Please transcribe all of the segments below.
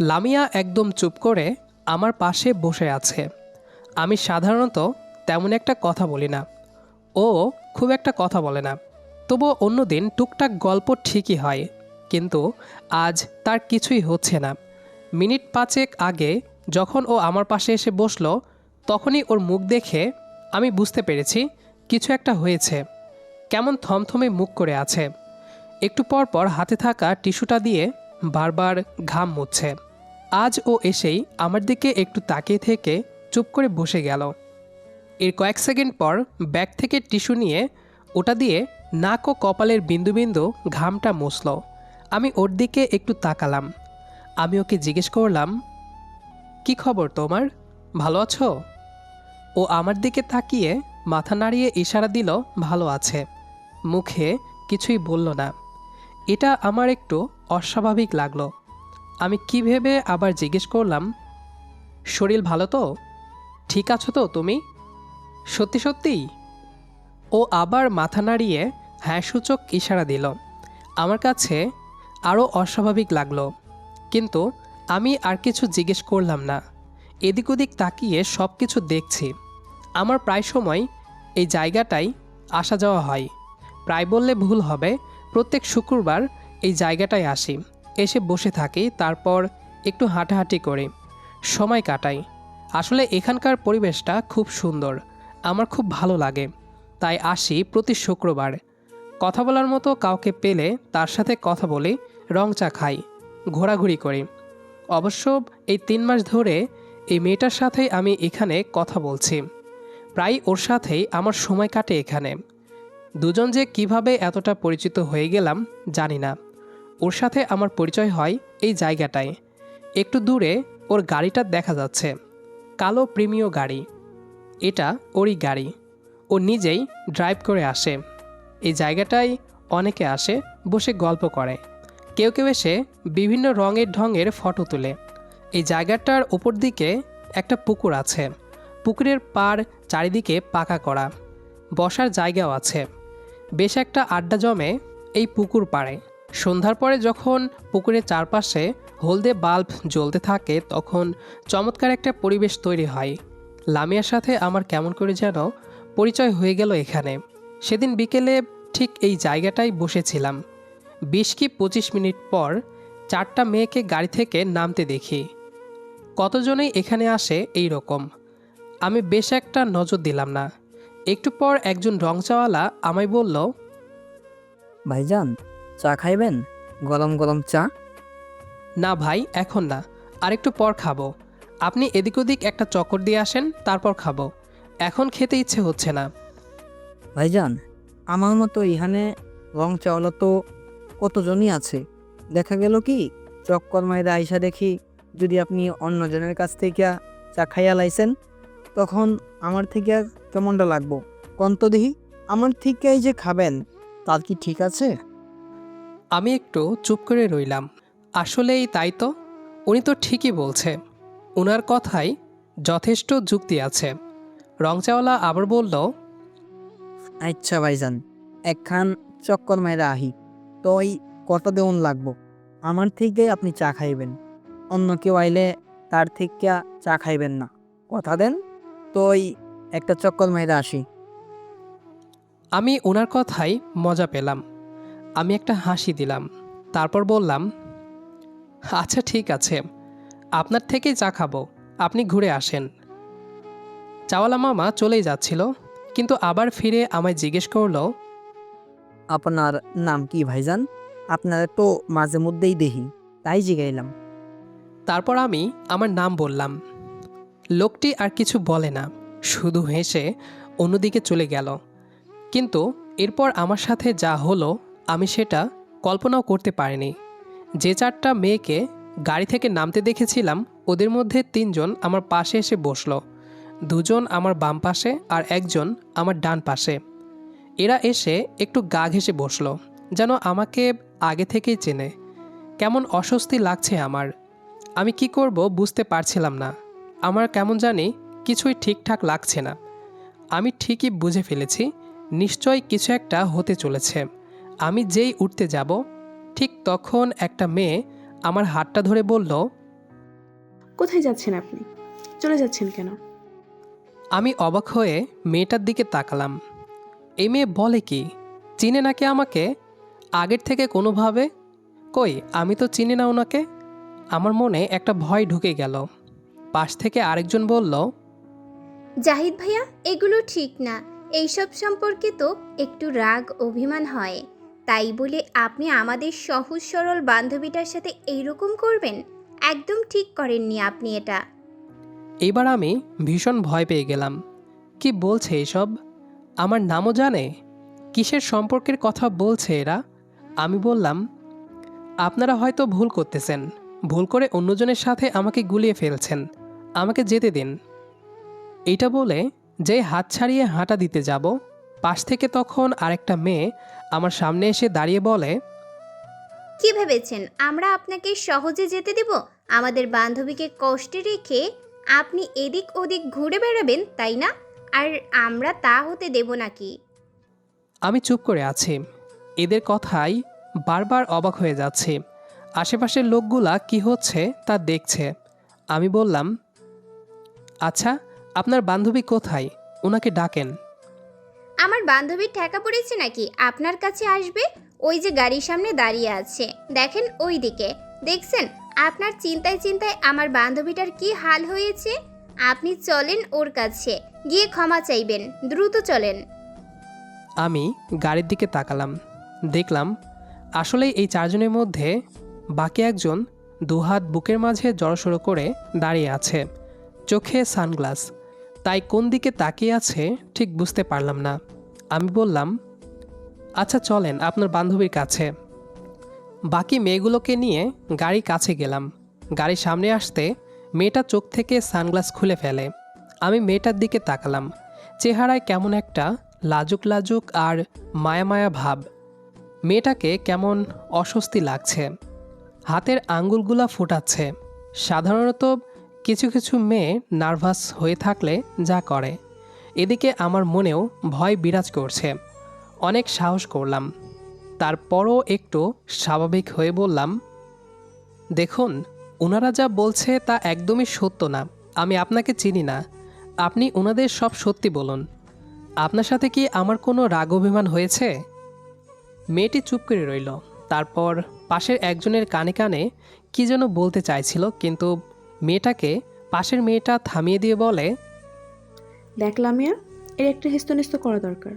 লামিয়া একদম চুপ করে আমার পাশে বসে আছে। আমি সাধারণত তেমন একটা কথা বলি না। ও খুব একটা কথা বলে না। তবুও অন্যদিন টুকটাক গল্প ঠিকই হয়, কিন্তু আজ তার কিছুই হচ্ছে না। মিনিট পাঁচেক আগে যখন ও আমার পাশে এসে বসল, তখনই ওর মুখ দেখে আমি বুঝতে পেরেছি কিছু একটা হয়েছে। কেমন থমথমে মুখ করে আছে। একটু পর পর হাতে থাকা টিস্যুটা দিয়ে বারবার ঘাম মুছছে। আজ ও এসেই আমার দিকে একটু তাকিয়ে থেকে চুপ করে বসে গেল। এর কয়েক সেকেন্ড পর ব্যাগ থেকে টিস্যু নিয়ে ওটা দিয়ে নাক ও কপালের বিন্দু বিন্দু ঘামটা মুছল। আমি ওর দিকে একটু তাকালাম। আমি ওকে জিজ্ঞেস করলাম, কি খবর তোমার? ভালো আছো? ও আমার দিকে তাকিয়ে মাথা নাড়িয়ে ইশারা দিল, ভালো আছে। মুখে কিছুই বলল না। এটা আমার একটু অস্বাভাবিক লাগল। আমি কি ভেবে আবার জিজ্ঞেস করলাম, শরীর ভালো তো? ঠিক আছো তো তুমি? সত্যি সত্যিই ও আবার মাথা নাড়িয়ে হ্যাঁ সূচক ইশারা দিল। আমার কাছে আরও অস্বাভাবিক লাগল, কিন্তু আমি আর কিছু জিজ্ঞেস করলাম না। এদিক ওদিক তাকিয়ে সব কিছু দেখছি। আমার প্রায় সময় এই জায়গাটায় আসা যাওয়া হয়। প্রায় বললে ভুল হবে, প্রত্যেক শুক্রবার এই জায়গাটায় আসি। এসে বসে থাকি, তারপর একটু হাঁটাহাঁটি করি। সময় কাটাই। আসলে এখানকার পরিবেশটা খুব সুন্দর। আমার খুব ভালো লাগে। তাই আসি প্রতি শুক্রবার। কথা বলার মতো কাউকে পেলে তার সাথে কথা বলি, রং চা খাই, ঘোরাঘুরি করি। অবশ্য এই তিন মাস ধরে এই মেয়েটার সাথেই আমি এখানে কথা বলছি। প্রায় ওর সাথেই আমার সময় কাটে এখানে। দুজন যে কীভাবে এতটা পরিচিত হয়ে গেলাম জানি না। ওর সাথে আমার পরিচয় হয় এই জায়গাটায়। একটু দূরে ওর গাড়িটা দেখা যাচ্ছে। কালো প্রিমিয় গাড়ি। এটা ওরই গাড়ি। ও নিজেই ড্রাইভ করে আসে। এই জায়গাটায় অনেকে আসে, বসে গল্প করে। কেউ কেউ এসে বিভিন্ন রঙের ঢঙের ফটো তোলে। এই জায়গাটার ওপর দিকে একটা পুকুর আছে। পুকুরের পার চারিদিকে পাকা করা। বসার জায়গাও আছে। বেশ একটা আড্ডা জমে এই পুকুর পাড়ে। সন্ধ্যার পরে যখন পুকুরের চারপাশে হলদে বাল্ব জ্বলতে থাকে, তখন চমৎকার একটা পরিবেশ তৈরি হয়। লামিয়ার সাথে আমার কেমন করে যেন পরিচয় হয়ে গেল এখানে। সেদিন বিকেলে ঠিক এই জায়গাটাই বসেছিলাম। বিশ কি পঁচিশ মিনিট পর চারটা মেয়েকে গাড়ি থেকে নামতে দেখি। কতজনেই এখানে আসে এই রকম আমি বেশ একটা নজর দিলাম না। একটু পর একজন রংচাওয়ালা আমায় বলল, ভাইজান চা খাইবেন? গরম গরম চা? না ভাই এখন না। আরেকটু পর খাব। আপনি এদিক ওদিক একটা চক্কর দিয়ে আসেন তারপর খাব। এখন খেতে ইচ্ছে হচ্ছে না। ভাইজান আমার মতো ইহানে রং চাওলা তো কতজনই আছে? দেখা গেল কি চক্কর মাইরা আইসা দেখি যদি আপনি অন্যজনের কাছ থেকে চা খাইয়া লাইছেন তখন আমার থেকে কেমনটা লাগবো? কন্ত দেখি আমার থেকেই যে খাবেন তার কি ঠিক আছে? আমি একটু চুপ করে রইলাম। আসলেই তাই তো? উনি তো ঠিকই বলছে। ওনার কথাই যথেষ্ট যুক্তি আছে। রংচাওয়ালা আবার বলল আচ্ছা ভাইজান একখান চক্কর মাইরা আহি। তই কত দেউন লাগবো? আমার থেকে আপনি চা খাইবেন। অন্য কেউ আইলে তার থেকে চা খাইবেন না। কথা দেন তই একটা চক্কর মাইরা আসি। আমি ওনার কথাই মজা পেলাম। আমি একটা হাসি দিলাম। তারপর বললাম আচ্ছা ঠিক আছে। আপনার থেকেই চা খাব। আপনি ঘুরে আসেন। চাওয়ালা মামা চলেই যাচ্ছিল কিন্তু আবার ফিরে আমায় জিজ্ঞেস করল আপনার নাম কি ভাইজান? আপনার তো মাঝে মধ্যেই দেখি তাই জিগাইলাম। তারপর আমি আমার নাম বললাম। লোকটি আর কিছু বলে না শুধু হেসে অন্যদিকে চলে গেল। কিন্তু এরপর আমার সাথে যা হলো আমি সেটা কল্পনাও করতে পারিনি। যে চারটা মেয়েকে গাড়ি থেকে নামতে দেখেছিলাম, ওদের মধ্যে তিনজন আমার পাশে এসে বসল। দুজন আমার বাম পাশে আর একজন আমার ডান পাশে। এরা এসে একটু গা ঘেসে বসল, যেন আমাকে আগে থেকেই চেনে। কেমন অস্বস্তি লাগছে আমার। আমি কি করব বুঝতে পারছিলাম না। আমার কেমন জানি কিছুই ঠিকঠাক লাগছে না। আমি ঠিকই বুঝে ফেলেছি নিশ্চয় কিছু একটা হতে চলেছে। আমি যেই উঠতে যাব ঠিক তখন একটা মেয়ে আমার হাতটা ধরে বলল কোথায় যাচ্ছেন আপনি? চলে যাচ্ছেন কেন? আমি অবাক হয়ে মেয়েটার দিকে তাকালাম। এই মেয়ে বলে কি চিনে নাকি আমাকে? আগের থেকে কোনোভাবে? কই আমি তো চিনি না ওনাকে। আমার মনে একটা ভয় ঢুকে গেল। পাশ থেকে আরেকজন বলল জাহিদ ভাইয়া এগুলো ঠিক না। এইসব সম্পর্কে তো একটু রাগ অভিমান হয়। তাই বলে আপনি আমাদের সহজ সরল বান্ধবীটার সাথে এইরকম করবেন? একদম ঠিক করেননি আপনি এটা। এবার আমি ভীষণ ভয় পেয়ে গেলাম। কি বলছে এসব? আমার নামও জানে? কিসের সম্পর্কের কথা বলছে এরা? আমি বললাম, আপনারা হয়তো ভুল করতেছেন। ভুল করে অন্যজনের সাথে আমাকে গুলিয়ে ফেলছেন। আমাকে যেতে দিন। এটা বলে যে হাত ছাড়িয়ে হাঁটা দিতে যাব, পাশ থেকে তখন আরেকটা মেয়ে আমার সামনে এসে দাঁড়িয়ে বলে কি ভেবেছেন? আমরা আপনাকে সহজে যেতে দেব? আমাদের বান্ধবীকে কষ্টে রেখে আপনি এদিক ওদিক ঘুরে বেড়াবেন তাই না? আর আমরা তা হতে দেব নাকি? আমি চুপ করে আছি। এদের কথাই বারবার অবাক হয়ে যাচ্ছি। আশেপাশের লোকগুলা কি হচ্ছে তা দেখছে। আমি বললাম আচ্ছা আপনার বান্ধবী কোথায়? ওনাকে ডাকেন। আমার বান্ধবীর ঠেকা পড়েছে নাকি? আপনার কাছে আসবে? ওই যে গাড়ির সামনে দাঁড়িয়ে আছে। দেখেন ওই দিকে দেখছেন? আপনার চিন্তায় চিন্তায় আমার বান্ধবীটার কি হাল হয়েছে? আপনি চলেন ওর কাছে। গিয়ে ক্ষমা চাইবেন। দ্রুত চলেন। আমি গাড়ির দিকে তাকালাম। দেখলাম আসলে এই চারজনের মধ্যে বাকি একজন দুহাত বুকের মাঝে জড়সড়ো করে দাঁড়িয়ে আছে। চোখে সানগ্লাস। তাই কোন দিকে তাকিয়ে আছে ঠিক বুঝতে পারলাম না। আমি বললাম আচ্ছা চলেন, আপনার বান্ধবীর কাছে। বাকি মেয়েগুলোকে নিয়ে গাড়ি কাছে গেলাম। গাড়ির সামনে আসতে মেয়েটা চোখ থেকে সানগ্লাস খুলে ফেলে। আমি মেয়েটার দিকে তাকালাম। চেহারায় কেমন একটা লাজুক লাজুক আর মায়া মায়া ভাব। মেয়েটাকে কেমন অস্বস্তি লাগছে। হাতের আঙ্গুলগুলা ফোটাচ্ছে। সাধারণত কিছু কিছু মেয়ে নার্ভাস হয়ে থাকলে যা করে। এদিকে আমার মনেও ভয় বিরাজ করছে। অনেক সাহস করলাম। তারপরও একটু স্বাভাবিক হয়ে বললাম, দেখুন ওনারা যা বলছে তা একদমই সত্য না। আমি আপনাকে চিনি না। আপনি ওনাদের সব সত্যি বলুন। আপনার সাথে কি আমার কোনো রাগ অভিমান হয়েছে? মেয়েটি চুপ করে রইল। তারপর পাশের একজনের কানে কানে কি যেন বলতে চাইছিল, কিন্তু মেয়েটাকে পাশের মেয়েটা থামিয়ে দিয়ে বলে দেখ লামিয়া এর একটা হেস্তনেস্ত করা দরকার।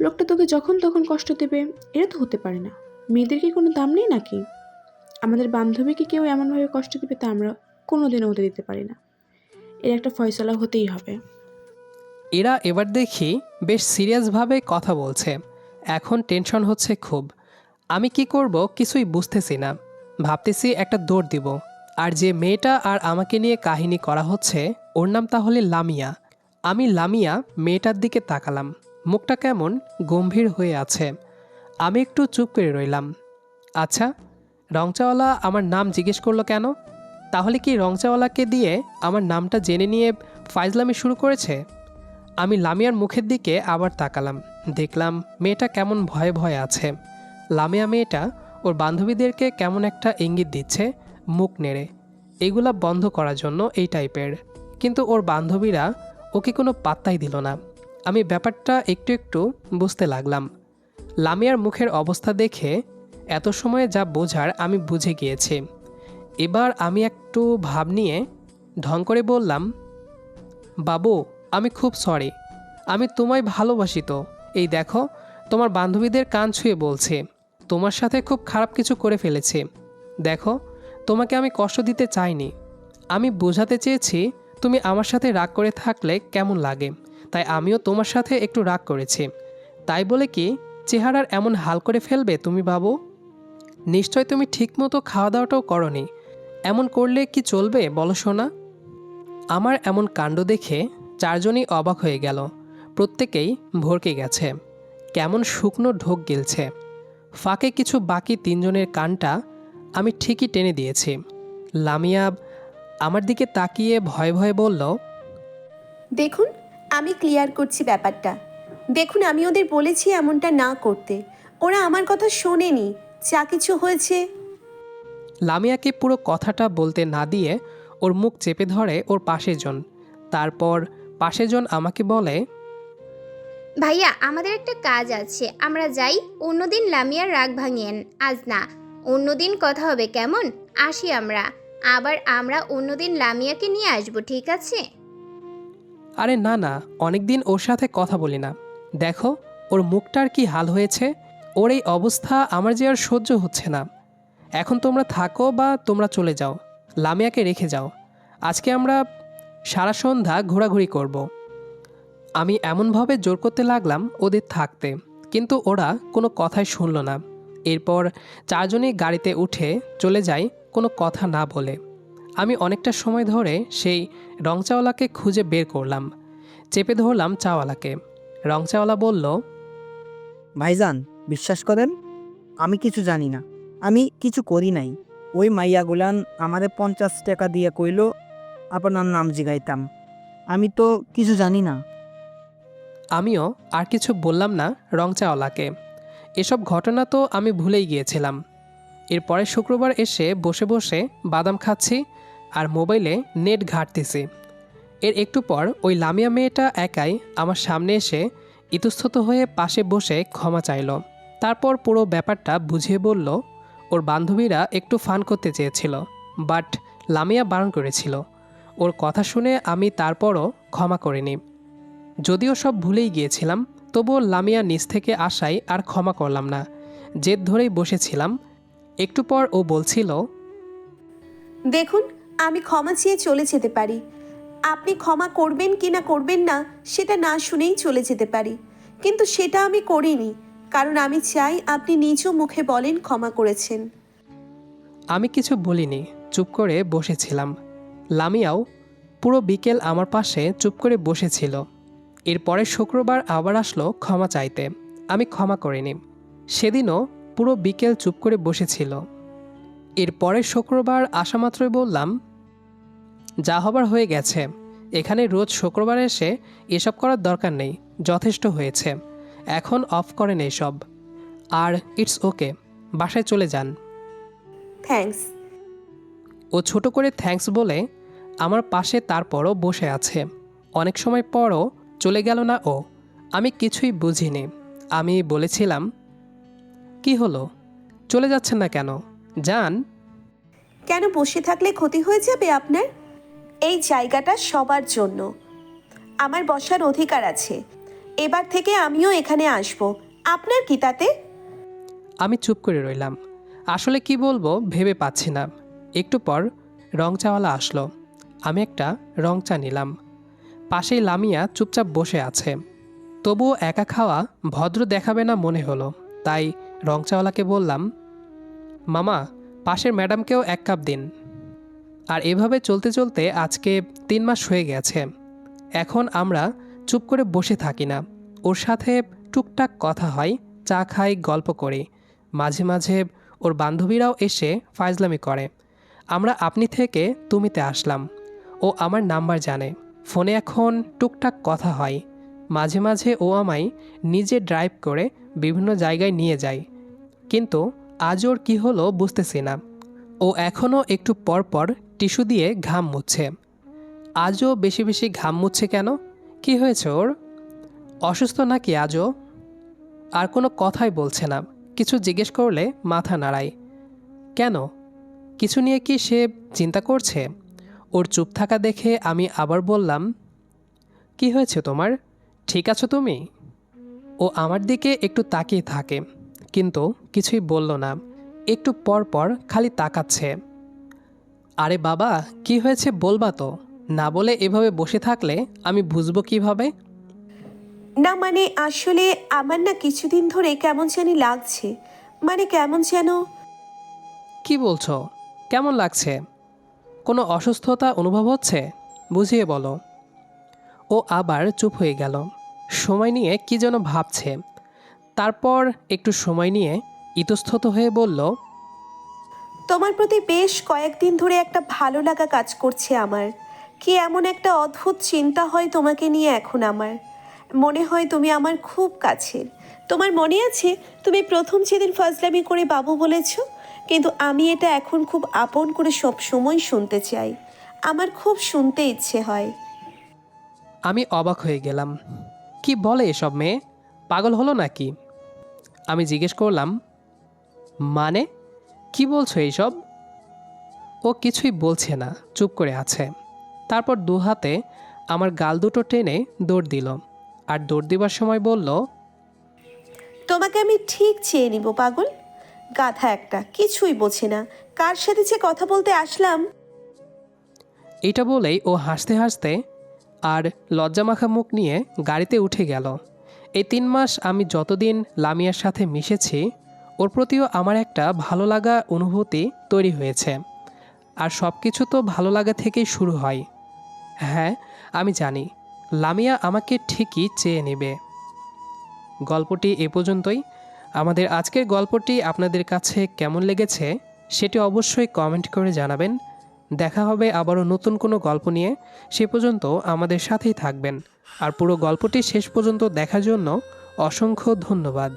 লোকটা তোকে যখন তখন কষ্ট দেবে এটা তো হতে পারে না। মেয়েদের কি কোনো দাম নেই নাকি? আমাদের বান্ধবীকে কেউ এমনভাবে কষ্ট দেবে তা আমরা কোনোদিনও হতে দিতে পারি না। এর একটা ফয়সলা হতেই হবে। এরা এবার দেখি বেশ সিরিয়াসভাবে কথা বলছে। এখন টেনশন হচ্ছে খুব। আমি কি করব কিছুই বুঝতেছি না। ভাবতেছি একটা দৌড় দিব। আর যে মেয়েটা আর আমাকে নিয়ে কাহিনী করা হচ্ছে, ওর নাম তাহলে লামিয়া। আমি লামিয়া মেয়েটার দিকে তাকালাম। মুখটা কেমন গম্ভীর হয়ে আছে। আমি একটু চুপ করে রইলাম। আচ্ছা রংচাওয়ালা আমার নাম জিজ্ঞেস করল কেন? তাহলে কি রংচাওয়ালাকে দিয়ে আমার নামটা জেনে নিয়ে ফাইজলামি শুরু করেছে? আমি লামিয়ার মুখের দিকে আবার তাকালাম। দেখলাম মেয়েটা কেমন ভয়ে ভয়ে আছে। লামিয়া মেয়েটা ওর বান্ধবীদেরকে কেমন একটা ইঙ্গিত দিচ্ছে। মুখ নেড়ে, এগুলা বন্ধ করার জন্য এই টাইপের। কিন্তু ওর বান্ধবীরা ওকে কোনো পাত্তাই দিল না। আমি ব্যাপারটা একটু একটু বুঝতে লাগলাম। লামিয়ার মুখের অবস্থা দেখে এত সময়ে যা বোঝার আমি বুঝে গিয়েছি। এবার আমি একটু ভাব নিয়ে ঢং করে বললাম, বাবু, আমি খুব সরি। আমি তোমায় ভালোবাসি তো। এই দেখো, তোমার বান্ধবীদের কান ছুঁয়ে বলছে। তোমার সাথে খুব খারাপ কিছু করে ফেলেছি। দেখো তোমাকে আমি কষ্ট দিতে চাইনি। আমি বোঝাতে চেয়েছি, তুমি আমার সাথে রাগ করে থাকলে কেমন লাগে। তাই আমিও তোমার সাথে একটু রাগ করেছি। তাই বলে কি, চেহারার এমন হাল করে ফেলবে তুমি বাবু? নিশ্চয় তুমি ঠিকমতো খাওয়া দাওয়াটাও করনি। এমন করলে কি চলবে, বলো শোনা আমার এমন কাণ্ড দেখে চারজনই অবাক হয়ে গেল। প্রত্যেকেই ভরকে গেছে। কেমন শুকনো ঢোক গেলছে। ফাঁকে কিছু বাকি তিনজনের কানটা আমি ঠিকই টেনে দিয়েছি। লামিয়া আমার দিকে তাকিয়ে ভয়ে ভয়ে বলল দেখুন আমি ক্লিয়ার করছি ব্যাপারটা। দেখুন আমি ওদের বলেছি এমনটা না করতে। ওরা আমার কথা শোনেনি। যা কিছু হয়েছে। লামিয়াকে পুরো কথাটা বলতে না দিয়ে ওর মুখ চেপে ধরে ওর পাশের জন। তারপর পাশের জন আমাকে বলে ভাইয়া আমাদের একটা কাজ আছে। আমরা যাই অন্যদিন লামিয়ার রাগ ভাঙিয়েন আজ না অন্যদিন কথা হবে কেমন? আসি আমরা। আবার আমরা অন্যদিন লামিয়াকে নিয়ে আসব, ঠিক আছে? আরে না না, অনেকদিন ওর সাথে কথা বলি না। দেখো, ওর মুখটার কি হাল হয়েছে? ওর এই অবস্থা আমার যে আর সহ্য হচ্ছে না। এখন তোমরা থাকো বা তোমরা চলে যাও। লামিয়াকে রেখে যাও। আজকে আমরা সারা সন্ধ্যা ঘোরাঘুরি করব। আমি এমনভাবে জোর করতে লাগলাম ওদের থাকতে। কিন্তু ওরা কোনো কথাই শুনল না। এরপর চারজনেই গাড়িতে উঠে চলে যায় কোনো কথা না বলে। আমি অনেকটা সময় ধরে সেই রংচাওয়ালাকে খুঁজে বের করলাম চেপে ধরলাম চাওয়ালাকে। রংচাওয়ালা বলল ভাইজান বিশ্বাস করেন? আমি কিছু জানি না। আমি কিছু করি নাই। ওই মাইয়াগুলান আমারে পঞ্চাশ টাকা দিয়ে কইল আপনার নাম জিগাইতাম। আমি তো কিছু জানি না। আমিও আর কিছু বললাম না রংচাওয়ালাকে। এসব ঘটনা তো আমি ভুলেই গিয়েছিলাম। এরপরে শুক্রবার এসে বসে বসে বাদাম খাচ্ছি আর মোবাইলে নেট ঘাঁটতেছি। এর একটু পর ওই লামিয়া মেয়েটা একাই আমার সামনে এসে ইতস্তত হয়ে পাশে বসে ক্ষমা চাইল। তারপর পুরো ব্যাপারটা বুঝিয়ে বলল, ওর বান্ধবীরা একটু ফান করতে চেয়েছিল, বাট লামিয়া বারণ করেছিল। ওর কথা শুনে আমি তারপরও ক্ষমা করিনি। যদিও সব ভুলেই গিয়েছিলাম তবুও লামিয়া নিচ থেকে আসাই আর ক্ষমা করলাম না। জেদ ধরেই বসেছিলাম। একটু পর ও বলছিল দেখুন আমি ক্ষমা চেয়ে চলে যেতে পারি। আপনি ক্ষমা করবেন কি না করবেন না সেটা না শুনেই চলে যেতে পারি। কিন্তু সেটা আমি করিনি কারণ আমি চাই আপনি নিজ মুখে বলেন ক্ষমা করেছেন। আমি কিছু বলিনি চুপ করে বসেছিলাম। লামিয়াও পুরো বিকেল আমার পাশে চুপ করে বসেছিল। এরপরে শুক্রবার আবার আসলো ক্ষমা চাইতে। আমি ক্ষমা করিনি। সেদিনও পুরো বিকেল চুপ করে বসেছিল। এরপরে শুক্রবার আসা মাত্রই বললাম যা হবার হয়ে গেছে। এখানে রোজ শুক্রবার এসে এসব করার দরকার নেই যথেষ্ট হয়েছে। এখন অফ করেন এইসব আর ইটস ওকে বাসায় চলে যান। থ্যাঙ্কস। ও ছোট করে থ্যাঙ্কস বলে আমার পাশে তারপরও বসে আছে। অনেক সময় পরও চলে গেল না ও? আমি কিছুই বুঝিনি। আমি বলেছিলাম কি হলো? চলে যাচ্ছেন না কেন? যান। কেন বসে থাকলে ক্ষতি হয়ে যাবে আপনার? এই জায়গাটা সবার জন্য। আমার বসার অধিকার আছে। এবার থেকে আমিও এখানে আসব। আপনার কি তাতে? আমি চুপ করে রইলাম। আসলে কি বলব ভেবে পাচ্ছি না। একটু পর রং চাওয়ালা আসলো। আমি একটা রং চা নিলাম। পাশেই লামিয়া চুপচাপ বসে আছে। তবুও একা খাওয়া ভদ্র দেখাবে না মনে হলো। তাই রংচাওয়ালাকে বললাম, মামা, পাশের ম্যাডামকেও এক কাপ দিন। আর এভাবে চলতে চলতে আজকে তিন মাস হয়ে গেছে। এখন আমরা চুপ করে বসে থাকি না। ওর সাথে টুকটাক কথা হয়, চা খাই, গল্প করি। মাঝে মাঝে ওর বান্ধবীরাও এসে ফাইজলামি করে। আমরা আপনি থেকে তুমিতে আসলাম। ও আমার নাম্বার জানে। ফোনে এখন টুকটাক কথা হয়। মাঝে মাঝে ও আমায় নিজে ড্রাইভ করে বিভিন্ন জায়গায় নিয়ে যায়। কিন্তু আজ ওর কী হলো বুঝতেছি না। ও এখনও একটু পর পর টিস্যু দিয়ে ঘাম মুচ্ছে আজও বেশি বেশি ঘাম মুচ্ছে কেন? কি হয়েছে ওর? অসুস্থ নাকি আজও? আর কোনো কথাই বলছে না। কিছু জিজ্ঞেস করলে মাথা নাড়ায়। কেন? কিছু নিয়ে কি সে চিন্তা করছে? ওর চুপ থাকা দেখে আমি আবার বললাম কি হয়েছে তোমার? ঠিক আছো তুমি? ও আমার দিকে একটু তাকিয়ে থাকে কিন্তু কিছুই বলল না। একটু পর পর খালি তাকাচ্ছে। আরে বাবা কি হয়েছে বলবা তো? না বলে এভাবে বসে থাকলে আমি বুঝব কীভাবে? না মানে আসলে আমার না কিছুদিন ধরে কেমন জানি লাগছে। মানে কেমন যেন? কি বলছো? কেমন লাগছে? কোনো অসুস্থতা অনুভব হচ্ছে? বুঝিয়ে বলো। ও আবার চুপ হয়ে গেল। সময় নিয়ে কি যেন ভাবছে। তারপর একটু সময় নিয়ে ইতস্তত হয়ে বলল, তোমার প্রতি বেশ কয়েকদিন ধরে একটা ভালো লাগা কাজ করছে আমার। কি এমন একটা অদ্ভুত চিন্তা হয় তোমাকে নিয়ে এখন আমার। মনে হয় তুমি আমার খুব কাছের। তোমার মনে আছে তুমি প্রথম যেদিন ফাজলামি করে বাবু বলেছ? কিন্তু আমি এটা এখন খুব আপন করে সব সময় শুনতে চাই। আমার খুব শুনতে ইচ্ছে হয়। আমি অবাক হয়ে গেলাম। কি বলে এসব মেয়ে? পাগল হলো নাকি? আমি জিজ্ঞেস করলাম মানে? কি বলছো এইসব? ও কিছুই বলছে না চুপ করে আছে। তারপর দু হাতে আমার গাল দুটো টেনে দৌড় দিল আর দৌড় দিবার সময় বলল তোমাকে আমি ঠিক চেয়ে নিব পাগল। গাধা একটা, কিছুই বোঝে না। কার সাথে যে কথা বলতে আসলাম? এটা বলেই ও হাসতে হাসতে আর লজ্জামাখা মুখ নিয়ে গাড়িতে উঠে গেল। এই তিন মাস আমি যতদিন লামিয়ার সাথে মিশেছি, ওর প্রতিও আমার একটা ভালো লাগা অনুভূতি তৈরি হয়েছে। আর সব কিছু তো ভালো লাগা থেকেই শুরু হয়। হ্যাঁ আমি জানি, লামিয়া আমাকে ঠিকই চেয়ে নেবে। গল্পটি এ পর্যন্তই। আমাদের আজকের গল্পটি আপনাদের কাছে কেমন লেগেছে সেটি অবশ্যই কমেন্ট করে জানাবেন। দেখা হবে আবারও নতুন কোনো গল্প নিয়ে। সে পর্যন্ত আমাদের সাথেই থাকবেন। আর পুরো গল্পটি শেষ পর্যন্ত দেখার জন্য অসংখ্য ধন্যবাদ।